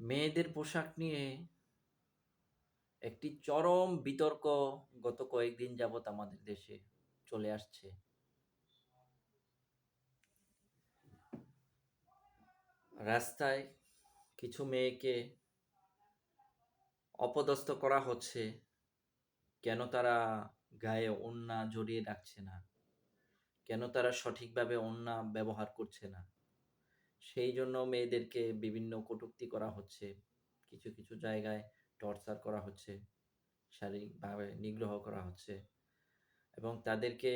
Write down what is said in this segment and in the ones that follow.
মেয়েদের পোশাক নিয়ে একটি চরম বিতর্ক গত কয়েকদিন যাবৎ আমাদের দেশে চলে আসছে। রাস্তায় কিছু মেয়েকে অপদস্থ করা হচ্ছে, কেন তারা গায়ে ওড়না জড়িয়ে রাখছে না? কেন তারা সঠিকভাবে ওড়না ব্যবহার করছে না? সেই জন্য মেয়েদেরকে বিভিন্ন কটূক্তি করা হচ্ছে। কিছু কিছু জায়গায় টর্চার করা হচ্ছে, শারীরিকভাবে নিগ্রহ করা হচ্ছে এবং তাদেরকে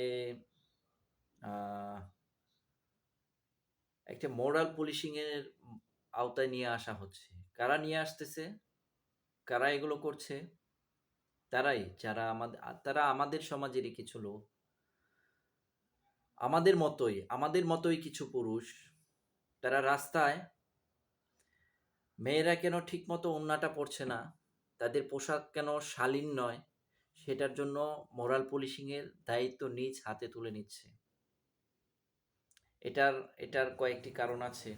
একটা মোরাল পুলিশিংয়ের আওতায় নিয়ে আসা হচ্ছে। কারা নিয়ে আসতেছে? কারা এগুলো করছে? তারাই, যারা আমাদের তারা আমাদের সমাজেরই কিছু লোক। আমাদের মতোই আমাদের মতোই কিছু পুরুষ তারা রাস্তায়, মেয়েরা কেন ঠিকমতো ওড়নাটা পড়ছে না? তাদের পোশাক কেন শালীন নয়? সেটার জন্য মোরাল পুলিশিংয়ের দায়িত্ব নিজ হাতে তুলে নিচ্ছে। এটার এটার কয়েকটি কারণ আছে।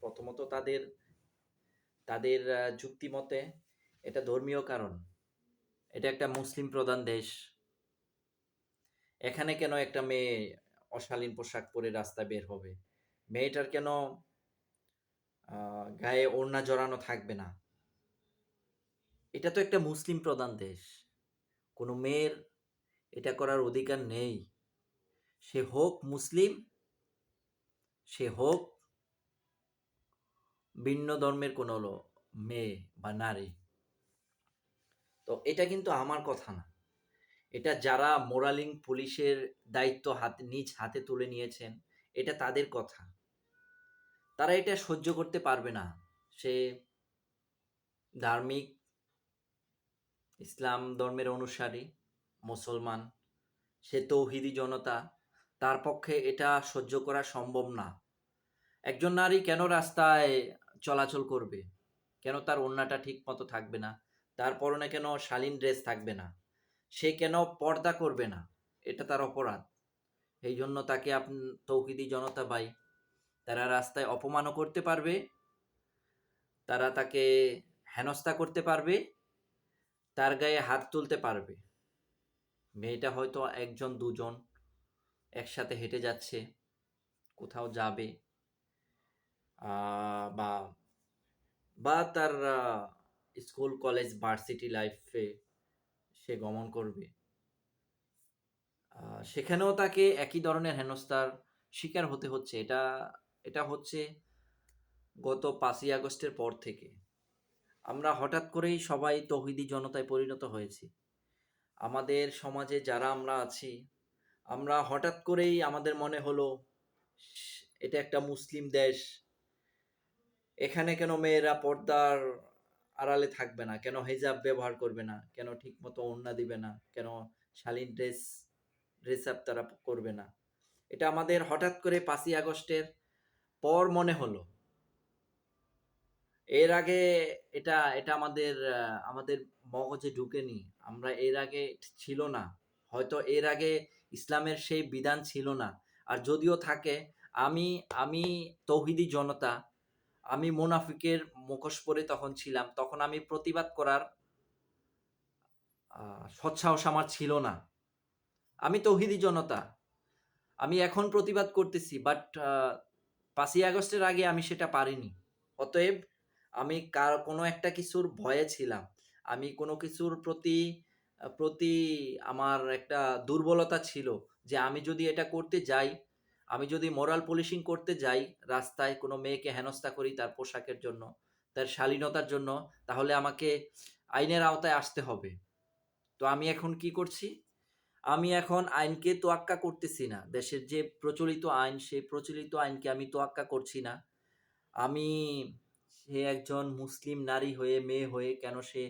প্রথমত তাদের তাদের যুক্তি মতে এটা ধর্মীয় কারণ। এটা একটা মুসলিম প্রধান দেশ। এখানে কেন একটা মেয়ে অশালীন পোশাক পরে রাস্তা বের হবে? মেয়েটার কেন গায়ে ওড়না জড়ানো থাকবে না? এটা তো একটা মুসলিম প্রধান দেশ। কোনো মেয়ের এটা করার অধিকার নেই। সে হোক মুসলিম, সে হোক ভিন্ন ধর্মের কোনো মেয়ে বা নারী। তো এটা কিন্তু আমার কথা না। এটা যারা মোরালিং পুলিশের দায়িত্ব হাতে, নিজ হাতে তুলে নিয়েছেন, এটা তাদের কথা। তারা এটা সহ্য করতে পারবে না। সে ধার্মিক, ইসলাম ধর্মের অনুসারী, মুসলমান, সে তৌহিদি জনতা, তার পক্ষে এটা সহ্য করা সম্ভব না। একজন নারী কেন রাস্তায় চলাচল করবে? কেন তার ওড়নাটা ঠিক মতো থাকবে না? তার পরনে কেন শালীন ড্রেস থাকবে না? সে কেন পর্দা করবে না? এটা তার অপরাধ। এই জন্য তাকে আপনি তৌহিদি জনতা ভাই তারা রাস্তায় অপমানও করতে পারবে, তারা তাকে হেনস্থা করতে পারবে, তার গায়ে হাত তুলতে পারবে। মেয়েটা হয়তো একজন, দুজন একসাথে হেঁটে যাচ্ছে, কোথাও যাবে বা বা তার স্কুল, কলেজ, ভার্সিটি লাইফে সে গমন করবে। সেখানেও তাকে একই ধরনের হেনস্থার শিকার হতে হচ্ছে। এটা এটা হচ্ছে গত পাঁচই আগস্টের পর থেকে। আমরা হঠাৎ করেই সবাই তৌহিদি জনতায় পরিণত হয়েছি। আমাদের সমাজে যারা আমরা আছি, আমরা হঠাৎ করেই আমাদের মনে হলো, এটা একটা মুসলিম দেশ, এখানে কেন মেয়েরা পর্দার আড়ালে থাকবে না? কেন হেজাব ব্যবহার করবে না? কেন ঠিকমতো ওড়না দিবে না? কেন শালীন ড্রেস ড্রেস আপ তারা করবে না? এটা আমাদের হঠাৎ করে পাঁচই আগস্টের পর মনে হলো। এর আগে এটা এটা আমাদের আমাদের মগজে ঢুকেনি। আমরা এর আগে ছিল না। হয়তো এর আগে ইসলামের সেই বিধান ছিল না। আর যদিও থাকে, আমি আমি তৌহিদি জনতা, আমি মুনাফিকের মুখোশ পরে তখন ছিলাম। তখন আমি প্রতিবাদ করার সৎসাহস আমার ছিল না। আমি তৌহিদি জনতা। আমি এখন প্রতিবাদ করতেছি বাট পাঁচই আগস্টের আগে আমি সেটা পারিনি। অতএব আমি কার, কোনো একটা কিছুর ভয়ে ছিলাম। আমি কোনো কিছুর প্রতি প্রতি আমার একটা দুর্বলতা ছিল যে আমি যদি এটা করতে যাই, আমি যদি মোরাল পলিশিং করতে যাই রাস্তায় কোনো মেয়েকে হেনস্থা করি তার পোশাকের জন্য, তার শালীনতার জন্য, তাহলে আমাকে আইনের আওতায় আসতে হবে। তো আমি এখন কি করছি? আমি এখন আইনকে তোয়াক্কা করতেছি না। দেশের যে প্রচলিত আইন, সেই প্রচলিত আইনকে আমি তোয়াক্কা করছি না। আমি সে একজন মুসলিম নারী হয়ে, মেয়ে হয়ে কেন সে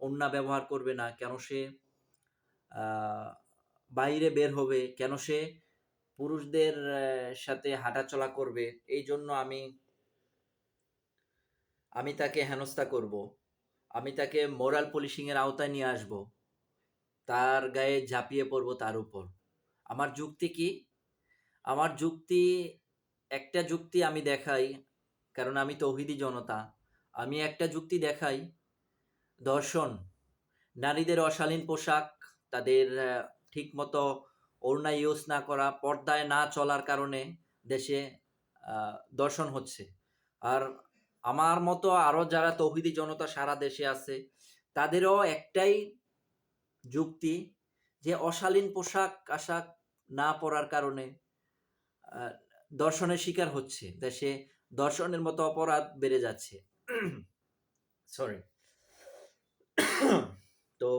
ওড়না ব্যবহার করবে না? কেন সে বাইরে বের হবে? কেন সে পুরুষদের সাথে হাঁটাচলা করবে? এই জন্য আমি আমি তাকে হেনস্থা করব। আমি তাকে মোরাল পুলিশিংয়ের আওতায় নিয়ে আসব। তার গায়ে ঝাঁপিয়ে পড়ব তার উপর। আমার যুক্তি কি? আমার যুক্তি, একটা যুক্তি আমি দেখাই, কারণ আমি তৌহিদি জনতা। আমি একটা যুক্তি দেখাই, দর্শন, নারীদের অশালীন পোশাক, তাদের ঠিকমতো ওড়না ইউজ না করা, পর্দায় না চলার কারণে দেশে দর্শন হচ্ছে। আর আমার মতো আরও যারা তৌহিদি জনতা সারা দেশে আছে, তাদেরও একটাই যুক্তি যে অশালীন পোশাক আশাক না পরার কারণে দর্শনের শিকার হচ্ছে। দেশে দর্শনের মতো অপরাধ বেড়ে যাচ্ছে। সরি তো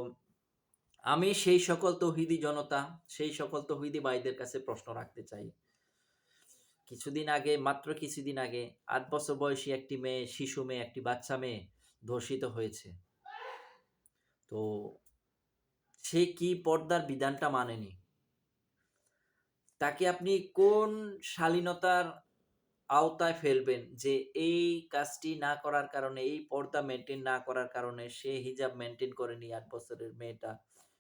আমি সেই সকল তৌহিদি জনতা, সেই সকল তৌহিদি ভাইদের কাছে প্রশ্ন রাখতে চাই। কিছুদিন আগে, মাত্র কিছুদিন আগে, আট বছর বয়সী একটি মেয়ে, শিশু মেয়ে, একটি বাচ্চা মেয়ে ধর্ষিত হয়েছে। তো সে কি পর্দার বিধানটা মানেনি? তাকে আপনি কোন শালীনতার আওতায় ফেলবেন যে এই কাজটি না করার কারণে, এই পর্দা মেনটেন না করার কারণে সে হিজাব মেনটেন করেনি আট বছরের মেয়েটা?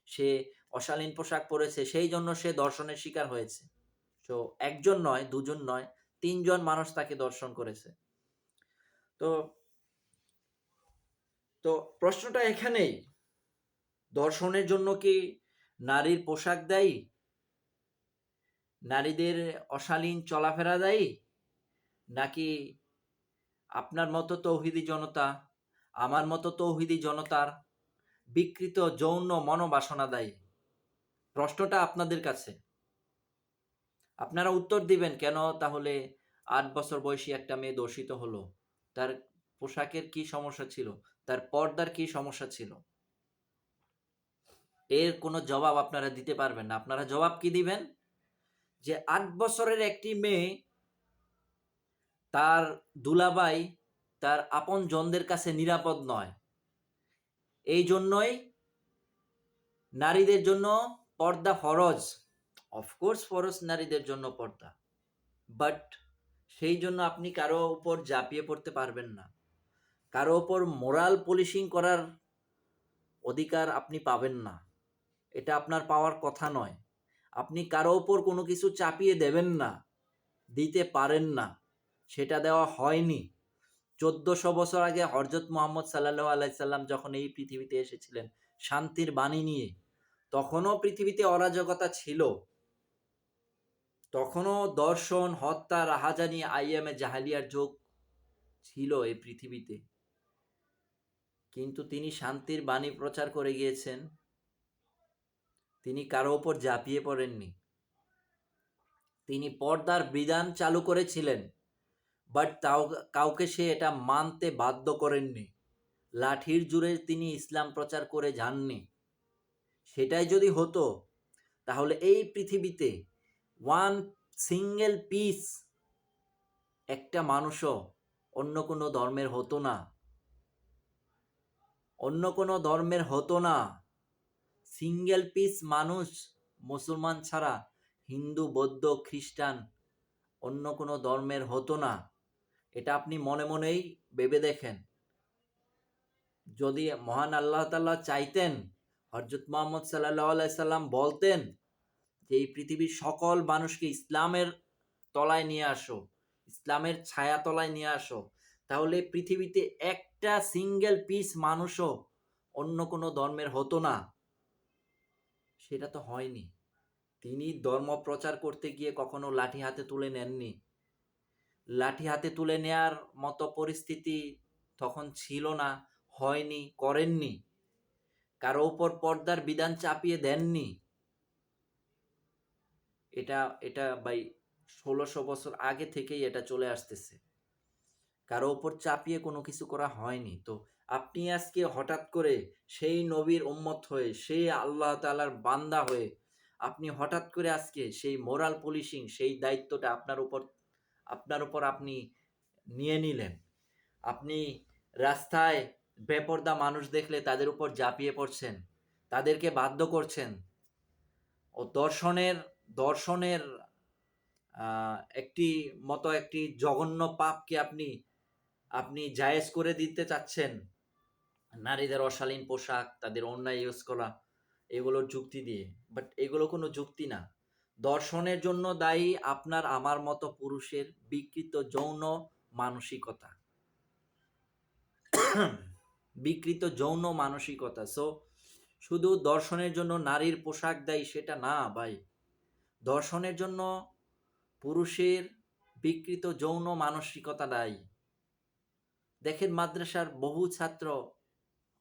সে অশালীন পোশাক পরেছে, সেই জন্য সে দর্শনের শিকার হয়েছে। তো একজন নয়, দুজন নয়, তিনজন মানুষ তাকে দর্শন করেছে। তো তো প্রশ্নটা এখানেই। দর্শনের জন্য কি নারীর পোশাক দায়ী? নারীদের অশালীন চলাফেরা দায়ী? নাকি আপনার মতো তৌহিদি জনতা, আমার মতো তৌহিদি জনতার বিকৃত যৌন মনোবাসনা দায়ী? প্রশ্নটা আপনাদের কাছে। আপনারা উত্তর দিবেন, কেন তাহলে আট বছর বয়সী একটা মেয়ে দর্শিত হলো? তার পোশাকের কি সমস্যা ছিল? তার পর্দার কি সমস্যা ছিল? এর কোনো জবাব আপনারা দিতে পারবেন না। আপনারা জবাব কি দিবেন? যে আট বছরের একটি মেয়ে তার দুলাবাই তার আপন জনদের কাছে নিরাপদ নয়। এই জন্যই নারীদের জন্য পর্দা ফরজ। অফকোর্স ফরজ নারীদের জন্য পর্দা। বাট সেই জন্য আপনি কারও উপর ঝাঁপিয়ে পড়তে পারবেন না। কারও উপর মোরাল পলিশিং করার অধিকার আপনি পাবেন না। এটা আপনার পাওয়ার কথা নয়। আপনি কারও ওপর কোনো কিছু চাপিয়ে দেবেন না, দিতে পারেন না। সেটা দেওয়া হয়নি। চোদ্দশো বছর আগে হরজত মোহাম্মদ সাল্লাহ আলাইসাল্লাম যখন এই পৃথিবীতে এসেছিলেন শান্তির বাণী নিয়ে, তখনও পৃথিবীতে অরাজকতা ছিল। তখনও দর্শন, হত্যা, রাহাজানি, আইএমএ, জাহালিয়ার যোগ ছিল এই পৃথিবীতে। কিন্তু তিনি শান্তির বাণী প্রচার করে গিয়েছেন। তিনি কারও ওপর ঝাঁপিয়ে পড়েননি। তিনি পর্দার বিধান চালু করেছিলেন, বাট তাও কাউকে সে এটা মানতে বাধ্য করেননি। লাঠির জুড়ে তিনি ইসলাম প্রচার করে যাননি। সেটাই যদি হতো, তাহলে এই পৃথিবীতে ওয়ান সিঙ্গেল পিস একটা মানুষও অন্য কোনো ধর্মের হতো না। অন্য কোনো ধর্মের হতো না। সিঙ্গেল পিস মানুষ, মুসলমান ছাড়া, হিন্দু, বৌদ্ধ, খ্রিস্টান, অন্য কোনো ধর্মের হতো না। এটা আপনি মনে মনেই ভেবে দেখেন। যদি মহান আল্লাহ তাল্লাহ চাইতেন হরজত মোহাম্মদ সাল্লাহ সাল্লাম বলতেন যে, এই পৃথিবীর সকল মানুষকে ইসলামের তলায় নিয়ে আসো, ইসলামের ছায়া তলায় নিয়ে আসো, তাহলে পৃথিবীতে একটা সিঙ্গেল পিস মানুষও অন্য কোনো ধর্মের হতো না। সেটা তো হয়নি। তিনি ধর্ম প্রচার করতে গিয়ে কখনো লাঠি হাতে তুলে নেননি। লাঠি হাতে তুলে নেয়ার মতো পরিস্থিতি তখন ছিল না, হয়নি, করেননি। কারও উপর পর্দার বিধান চাপিয়ে দেননি। এটা এটা বাই ষোলোশো বছর আগে থেকেই এটা চলে আসতেছে। কারও উপর চাপিয়ে কোনো কিছু করা হয়নি। তো আপনি আজকে হঠাৎ করে সেই নবীর উম্মত হয়ে, সেই আল্লাহ তালার বান্দা হয়ে আপনি হঠাৎ করে আজকে সেই মোরাল পুলিশিং, সেই দায়িত্বটা আপনার উপর আপনার উপর আপনি নিয়ে নিলেন। আপনি রাস্তায় বেপর্দা মানুষ দেখলে তাদের উপর ঝাঁপিয়ে পড়ছেন, তাদেরকে বাধ্য করছেন। ও দর্শনের দর্শনের একটি মতো একটি জঘন্য পাপকে আপনি আপনি জায়েজ করে দিতে চাচ্ছেন। নারীদের অশালীন পোশাক, তাদের অন্যায় ইউজ করা, এগুলোর যুক্তি দিয়ে। বাট এগুলো কোনো যুক্তি না। দর্শনের জন্য দায়ী আপনার, আমার মতো পুরুষের বিকৃত যৌন মানসিকতা। বিকৃত যৌন মানসিকতা। সো শুধু দর্শনের জন্য নারীর পোশাক দেয় সেটা না ভাই। দর্শনের জন্য পুরুষের বিকৃত যৌন মানসিকতা দায়ী। দেখেন মাদ্রাসার বহু ছাত্র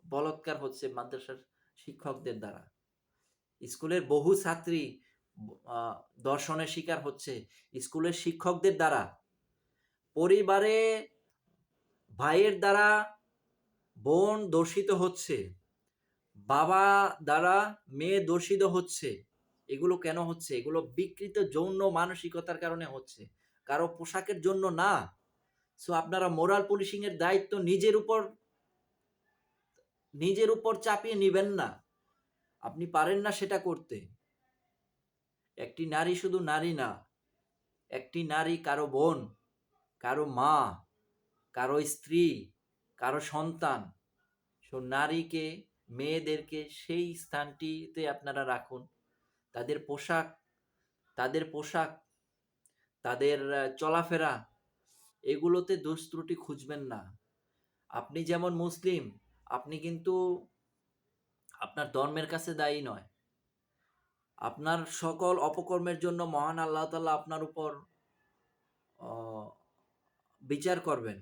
বলৎকার হচ্ছে মাদ্রাসার শিক্ষকদের দ্বারা। স্কুলের বহু ছাত্রী দর্শনের শিকার হচ্ছে। স্কুলের শিক্ষকদের দ্বারা পরিবারে ভাইয়ের দ্বারা বোন দর্শিত হচ্ছে, বাবা দ্বারা মেয়ে দর্শিত হচ্ছে। এগুলো কেন হচ্ছে? এগুলো বিকৃত যৌন মানসিকতার কারণে হচ্ছে। কারও পোশাকের জন্য না। সো আপনারা মোরাল পুলিশিং এর দায়িত্ব নিজের উপর নিজের উপর চাপিয়ে নিবেন না। আপনি পারেন না সেটা করতে। একটি নারী শুধু নারী না, একটি নারী কারও বোন, কারও মা, কারও স্ত্রী, কারও সন্তান, সো নারীকে, মেয়েদেরকে সেই স্থানটিতে আপনারা রাখুন। তাদের পোশাক তাদের পোশাক, তাদের চলাফেরা, এগুলোতে দোষ ত্রুটি খুঁজবেন না। আপনি যেমন মুসলিম আপনি কিন্তু আপনার ধর্মের কাছে দায়ী নয়। আপনার সকল অপকর্মের জন্য মহান আল্লাহ তাআলা আপনার উপর বিচার করবেন।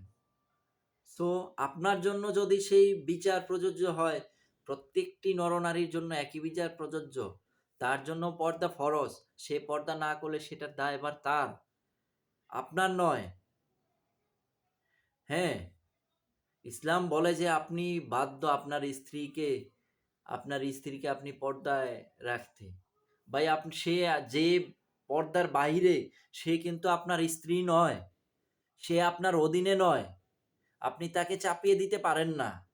সো, আপনার জন্য যদি সেই বিচার প্রযোজ্য হয়, প্রত্যেকটি নরনারীর জন্য একই বিচার প্রযোজ্য। তার জন্য পর্দা ফরজ। সে পর্দা না করলে সেটার দায়ভার তার। আপনার নয়। হ্যাঁ? ইসলাম বলে যে আপনি বাধ্য আপনার স্ত্রীকে আপনার স্ত্রীকে আপনি পর্দায় রাখতে। ভাই আপনি সে যে পর্দার বাইরে সে কিন্তু আপনার স্ত্রী নয়। সে আপনার অধীনে নয়। আপনি তাকে চাপিয়ে দিতে পারেন না।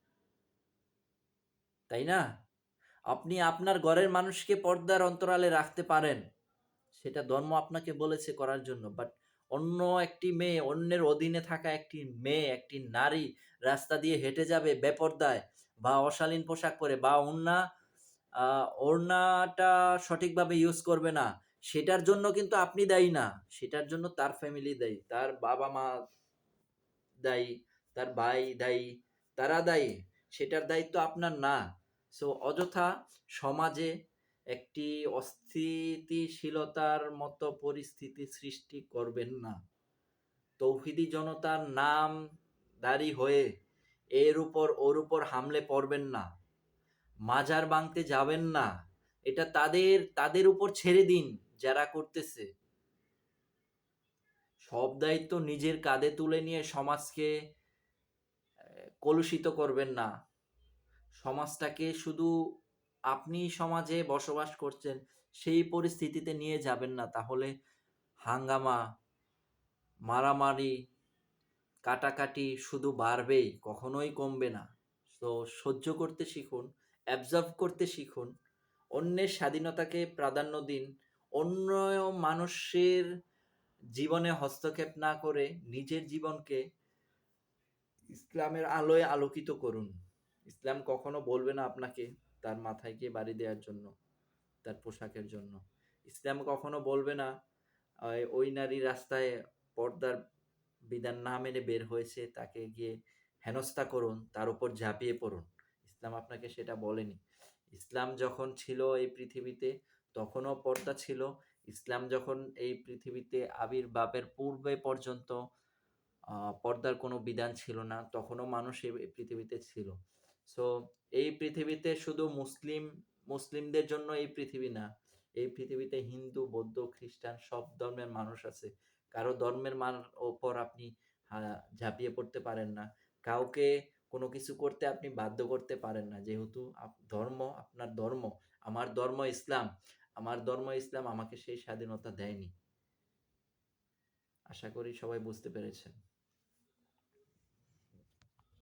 তাই না? আপনি আপনার ঘরের মানুষকে পর্দার অন্তরালে রাখতে পারেন। সেটা ধর্ম আপনাকে বলেছে করার জন্য। বাট অন্য একটি মেয়ে, অন্যের অধীনে থাকা একটি মেয়ে, একটি নারী রাস্তা দিয়ে হেঁটে যাবে বেপর্দায়, বা অশালীন পোশাক পরে, বা ওড়না ওড়নাটা সঠিকভাবে ইউজ করবে না। সেটার জন্য কিন্তু আপনি দায়ী না। সেটার জন্য তার ফ্যামিলি দায়ী, তার বাবা মা দায়ী, তার ভাই দায়ী, তারা দায়ী। সেটার দায়িত্ব আপনার না। সো অযথা সমাজে একটি অস্থিতিশীলতার মতো পরিস্থিতি সৃষ্টি করবেন না। তৌহিদি জনতার নাম দাঁড়ি হয়ে এর উপর ওর উপর হামলে পড়বেন না। মাজার ভাঙতে যাবেন না। এটা তাদের তাদের উপর ছেড়ে দিন যারা করতেছে। সব দায়িত্ব নিজের কাঁধে তুলে নিয়ে সমাজকে কলুষিত করবেন না। সমাজটাকে শুধু আপনি সমাজে বসবাস করছেন, সেই পরিস্থিতিতে নিয়ে যাবেন না। তাহলে হাঙ্গামা, মারামারি, কাটাকাটি শুধু বাড়বেই, কখনোই কমবে না। তো সহ্য করতে শিখুন অ্যাবজর্ভ করতে শিখুন, অন্যের স্বাধীনতাকে প্রাধান্য দিন, অন্য মানুষের জীবনে হস্তক্ষেপ না করে নিজের জীবনকে ইসলামের আলোয় আলোকিত করুন। ইসলাম কখনো বলবে না আপনাকে তার মাথায় গিয়ে বাড়ি দেওয়ার জন্য, তার পোশাকের জন্য। ইসলাম কখনো বলবে না, ওই নারী রাস্তায় পর্দার বিধান না মেনে বের হয়েছে, তাকে গিয়ে হেনস্থা করুন, তার উপর ঝাঁপিয়ে পড়ুন। ইসলাম আপনাকে সেটা বলেনি। ইসলাম যখন ছিল এই পৃথিবীতে, তখনও পর্দা ছিল। ইসলাম যখন এই পৃথিবীতে আবির্ভাবের পূর্বে পর্যন্ত পর্দার কোনো বিধান ছিল না, তখনও মানুষ এই পৃথিবীতে ছিল। সো এই পৃথিবীতে শুধু মুসলিম, মুসলিমদের জন্য এই পৃথিবী না, এই পৃথিবীতে হিন্দু, বৌদ্ধ, খ্রিস্টান সব ধর্মের মানুষ আছে। কারও ধর্মের মান ওপর আপনি ঝাঁপিয়ে পড়তে পারেন না। কাউকে কোনো কিছু করতে আপনি বাধ্য করতে পারেন না। যেহেতু ধর্ম আপনার ধর্ম, আমার ধর্ম ইসলাম, আমার ধর্ম ইসলাম আমাকে সেই স্বাধীনতা দেয়নি। আশা করি সবাই বুঝতে পেরেছেন।